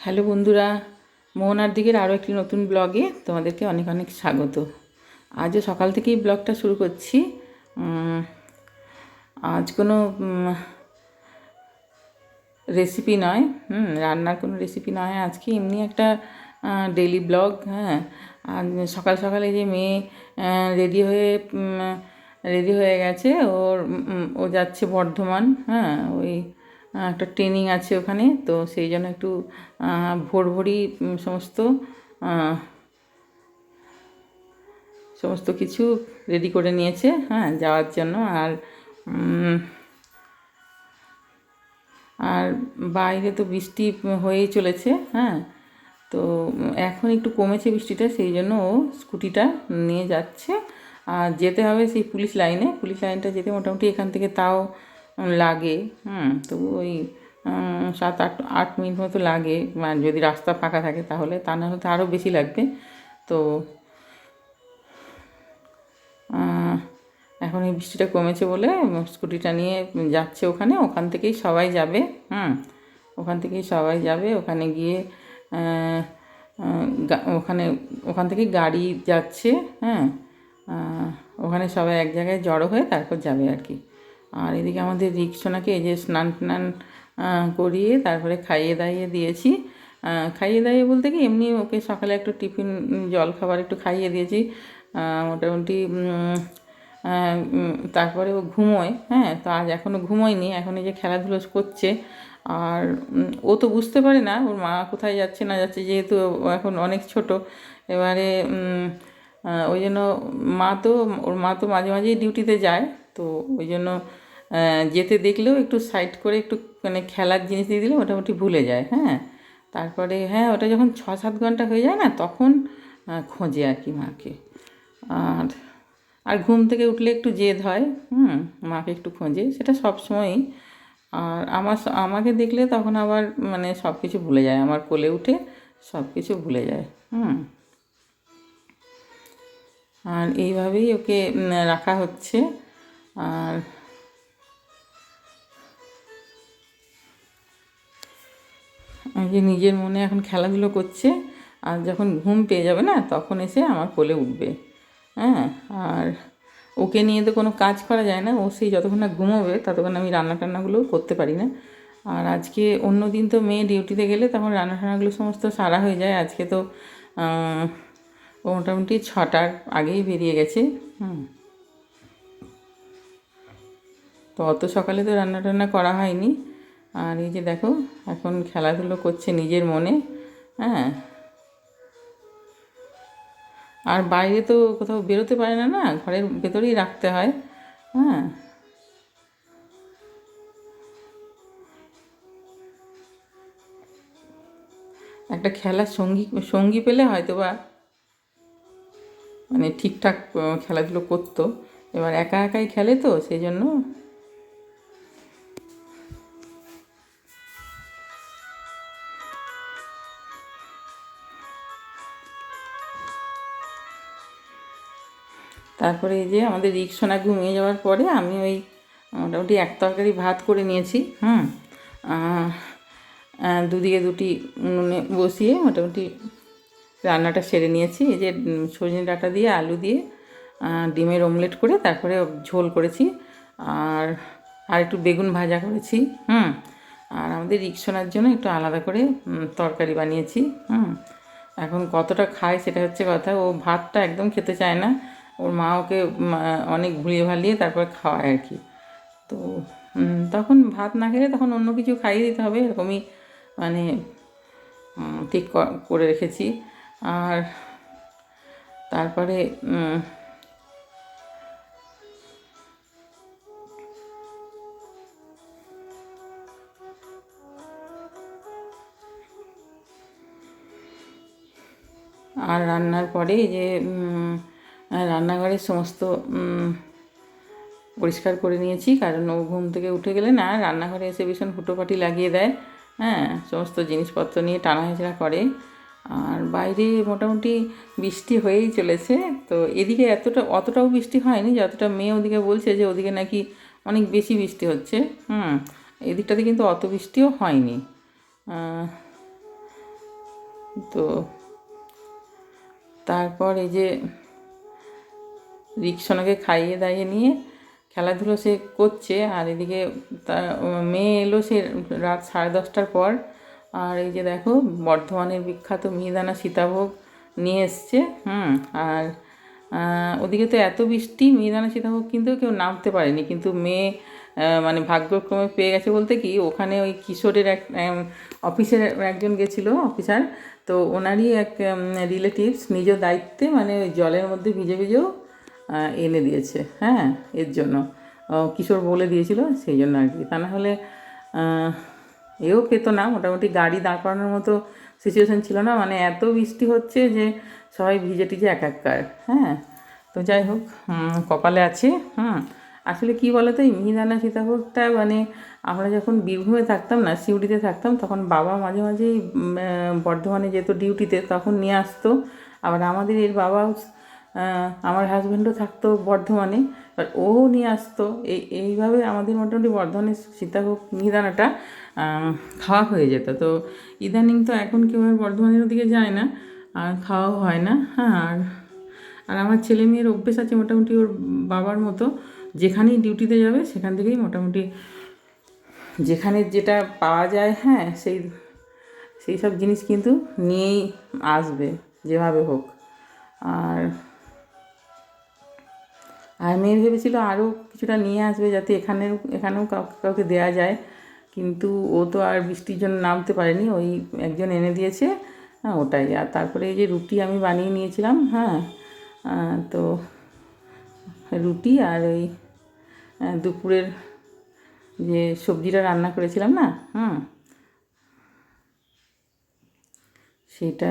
Hello বন্ধুরা, মোহনার দিকের আরও একটি নতুন ব্লগে তোমাদেরকে অনেক অনেক স্বাগত। আজও সকাল থেকেই ব্লগটা শুরু করছি। আজ কোনো রেসিপি নয়, হুম, রান্নার কোনো রেসিপি নয়। আজকে এমনি একটা ডেলি ব্লগ হ্যাঁ। আর সকাল সকালে যে মেয়ে রেডি হয়ে রেডি হয়ে গেছে। ওর ও যাচ্ছে বর্ধমান হ্যাঁ ওই একটা ট্রেনিং আছে ওখানে, তো সেই জন্য একটু ভোর ভোরই সমস্ত সমস্ত কিছু রেডি করে নিয়েছে হ্যাঁ যাওয়ার জন্য। আর আর বাইরে তো বৃষ্টি হয়েই চলেছে হ্যাঁ তো এখন একটু কমেছে বৃষ্টিটা, সেই জন্য ও স্কুটিটা নিয়ে যাচ্ছে। আর যেতে হবে সেই পুলিশ লাইনে, পুলিশ লাইনটা যেতে মোটামুটি এখান থেকে তাও লাগে, হুম তবু ওই সাত আট আট মিনিট মতো লাগে। মানে যদি রাস্তা ফাঁকা থাকে তাহলে, তা না হলে তো আরও বেশি লাগবে। তো এখন এই বৃষ্টিটা কমেছে বলে স্কুটিটা নিয়ে যাচ্ছে ওখানে। ওখান থেকেই সবাই যাবে, হুম, ওখান থেকেই সবাই যাবে। ওখানে গিয়ে ওখানে, ওখান থেকেই গাড়ি যাচ্ছে হ্যাঁ ওখানে সবাই এক জায়গায় জড়ো হয়ে তারপর যাবে আর কি। আর এদিকে আমাদের রিক্সোনাকে এই যে স্নান টান করিয়ে তারপরে খাইয়ে দাইয়ে দিয়েছি। খাইয়ে দাইয়ে বলতে কি এমনি ওকে সকালে একটু টিফিন জল খাবার একটু খাইয়ে দিয়েছি। মোটামুটি তারপরে ও ঘুমোয় হ্যাঁ তো আজ এখনও ঘুমোয়নি, এখন এই যে খেলাধুলো করছে। আর ও তো বুঝতে পারে না, ওর মা কোথায় যাচ্ছে না যাচ্ছে, যেহেতু এখন অনেক ছোট। এবারে ওই জন্য মা তো, ওর মা তো মাঝে মাঝেই ডিউটিতে যায়, তো ওই জন্য যেতে দেখলেও একটু সাইড করে একটু মানে খেলার জিনিস দিয়ে দিলে মোটামুটি ভুলে যায় হ্যাঁ? তারপরে হ্যাঁ ওটা যখন ছ সাত ঘণ্টা হয়ে যায় না, তখন খোঁজে আর কি মাকে। আর আর ঘুম থেকে উঠলে একটু জেদ হয়, হুম, মাকে একটু খোঁজে, সেটা সব সময়ই। আর আমার আমাকে দেখলে তখন আবার মানে সব কিছু ভুলে যায়, আমার কোলে উঠে সব কিছু ভুলে যায়, হুম। আর এইভাবেই ওকে রাখা হচ্ছে। আর যে নিজের মনে এখন খেলাধুলো করছে, আর যখন ঘুম পেয়ে যাবে না, তখন এসে আমার কোলে উঠবে। হ্যাঁ আর ওকে নিয়ে তো কোনো কাজ করা যায় না, ও সেই যতক্ষণ না ঘুমোবে, ততক্ষণ আমি রান্না টান্নাগুলোও করতে পারি না। আর আজকে অন্য দিন তো মেয়ে ডিউটিতে গেলে, তখন রান্না টান্নাগুলো সমস্ত সারা হয়ে যায়। আজকে তো ও মোটামুটি ছটার আগেই বেরিয়ে গেছে। হুম। তো অত সকালে তো রান্না টান্না করা হয়নি। আর এই যে দেখো, এখন খেলাধুলো করছে নিজের মনে হ্যাঁ? আর বাইরে তো কোথাও বেরোতে পারে না না, ঘরের ভেতরেই রাখতে হয় হ্যাঁ? একটা খেলার সঙ্গী সঙ্গী পেলে হয়তো বা মানে ঠিকঠাক খেলাধুলো করতো। এবার একা একাই খেলে তো, সেই জন্য তারপরে এই যে আমাদের রিক্সোনা ঘুমিয়ে যাওয়ার পরে আমি ওই মোটামুটি এক তরকারি ভাত করে নিয়েছি, হুম। দুদিকে দুটি উনুনে বসিয়ে মোটামুটি রান্নাটা সেরে নিয়েছি। এই যে সজনে ডাঁটা দিয়ে, আলু দিয়ে ডিমের অমলেট করে তারপরে ঝোল করেছি আর আর একটু বেগুন ভাজা করেছি, হুম। আর আমাদের রিক্সোনার জন্য একটু আলাদা করে তরকারি বানিয়েছি, হুম। এখন কতটা খায় সেটা হচ্ছে কথা, ও ভাতটা একদম খেতে চায় না। ওর মা ওকে অনেক ভুলিয়ে ভালিয়ে তারপর খাওয়ায় আর কি। তো তখন ভাত না খেলে তখন অন্য কিছু খাইয়ে দিতে হবে, এরকমই মানে ঠিক করে রেখেছি। আর তারপরে আর রান্নার পরে যে রান্নাঘরের সমস্ত পরিষ্কার করে নিয়েছি, কারণ ও ঘুম থেকে উঠে গেলে না রান্নাঘরে এসে ভীষণ হুটোপাটি লাগিয়ে দেয়। হ্যাঁ সমস্ত জিনিসপত্র নিয়ে টানা হেঁচড়া করে। আর বাইরে মোটামুটি বৃষ্টি হয়েই চলেছে, তো এদিকে এতটা, অতটাও বৃষ্টি হয়নি, যতটা মেয়ে ওদিকে বলছে যে ওদিকে নাকি অনেক বেশি বৃষ্টি হচ্ছে। হুম, এদিকটাতে কিন্তু অত বৃষ্টিও হয়নি। তো তারপর এই যে রিক্সনাকে খাইয়ে দাইয়ে নিয়ে খেলাধুলো সে করছে আর এদিকে মেয়ে এলো সে রাত সাড়ে দশটার পর। আর এই যে দেখো, বর্ধমানের বিখ্যাত মিহিদানা সীতাভোগ নিয়ে এসছে, হুম, আর ওদিকে তো এত বৃষ্টি, মিহিদানা সীতাভোগ কিন্তু কেউ নামতে পারেনি। কিন্তু মেয়ে মানে ভাগ্যক্রমে পেয়ে গেছে বলতে কি, ওখানে ওই কিশোরের এক অফিসের একজন গেছিল, অফিসার, তো ওনারই এক রিলেটিভস নিজ দায়িত্বে মানে ওই জলের মধ্যে ভিজে ভিজেও এনে দিয়েছে। হ্যাঁ এর জন্য। কিশোর বলে দিয়েছিল সেই জন্য আর কি। তা না হলে এও পেত না। মোটামুটি গাড়ি দাঁড় করানোর মতো সিচুয়েশান ছিল না। মানে এত বৃষ্টি হচ্ছে যে সবাই ভিজে টিজে একাকার হ্যাঁ তো যাই হোক কপালে আছে। হুম আসলে কি বলো তো এই মিহিদানা সীতাভোগটা মানে আমরা যখন বীরভূমে থাকতাম না সিউড়িতে থাকতাম তখন বাবা মাঝে মাঝেই বর্ধমানে যেত ডিউটিতে তখন নিয়ে আসতো। আবার আমাদের এর আহ, আমার হাজব্যান্ডও থাকতো বর্ধমানে ও নিয়ে আসতো। এই, এইভাবে আমাদের মোটামুটি বর্ধমানের সীতাভোগ মিহিদানাটা খাওয়া হয়ে যেত। তো ইদানিং তো এখন কেউ আর বর্ধমানের ওদিকে যায় না, আর খাওয়াও হয় না। হ্যাঁ আর আর আমার ছেলে মেয়ের অভ্যেস আছে মোটামুটি ওর বাবার মতো, যেখানেই ডিউটিতে যাবে, সেখান থেকেই মোটামুটি যেখানে যেটা পাওয়া যায় হ্যাঁ সেই সেই সব জিনিস কিন্তু নিয়েই আসবে, যেভাবে হোক। আর আর মেয়ে ভেবেছিল আরও কিছুটা নিয়ে আসবে যাতে এখানেও এখানেও কাউকে কাউকে দেওয়া যায়। কিন্তু ও তো আর বৃষ্টির জন্য নামতে পারেনি, ওই একজন এনে দিয়েছে হ্যাঁ ওটাই। আর তারপরে এই যে রুটি আমি বানিয়ে নিয়েছিলাম হ্যাঁ তো রুটি আর ওই দুপুরের যে সবজিটা রান্না করেছিলাম না, হুম, সেটা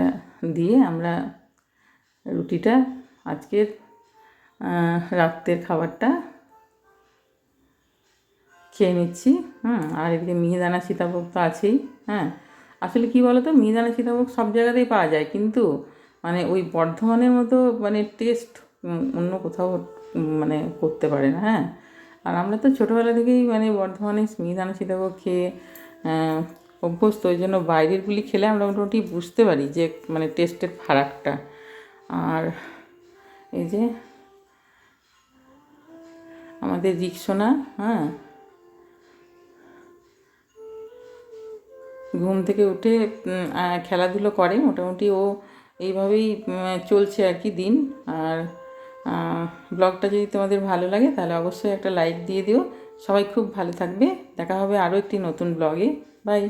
দিয়ে আমরা রুটিটা আজকের রাত্রের খাবারটা খেয়ে নিচ্ছি। হুম, আর এদিকে মিহিদানা সীতাভোগ তো আছেই হ্যাঁ। আসলে কি বলো তো মিহিদানা সীতাভোগ সব জায়গাতেই পাওয়া যায়, কিন্তু মানে ওই বর্ধমানের মতো মানে টেস্ট অন্য কোথাও মানে করতে পারে না হ্যাঁ। আর আমরা তো ছোটোবেলা থেকেই মানে বর্ধমানে মিহিদানা সীতাভোগ খেয়ে অভ্যস্ত, ওই জন্য বাইরেরগুলি খেলে আমরা মোটামুটি বুঝতে পারি যে মানে টেস্টের ফারাকটা। আর এই যে আমাদের রিক্সোনা হ্যাঁ। ঘুম থেকে উঠে খেলাধুলো করে, মোটামুটি ও এইভাবেই চলছে আর কি দিন। আর ব্লগটা যদি তোমাদের ভালো লাগে, তাহলে অবশ্যই একটা লাইক দিয়ে দিও। সবাই খুব ভালো থাকবে। দেখা হবে আরও একটি নতুন ব্লগে। বাই।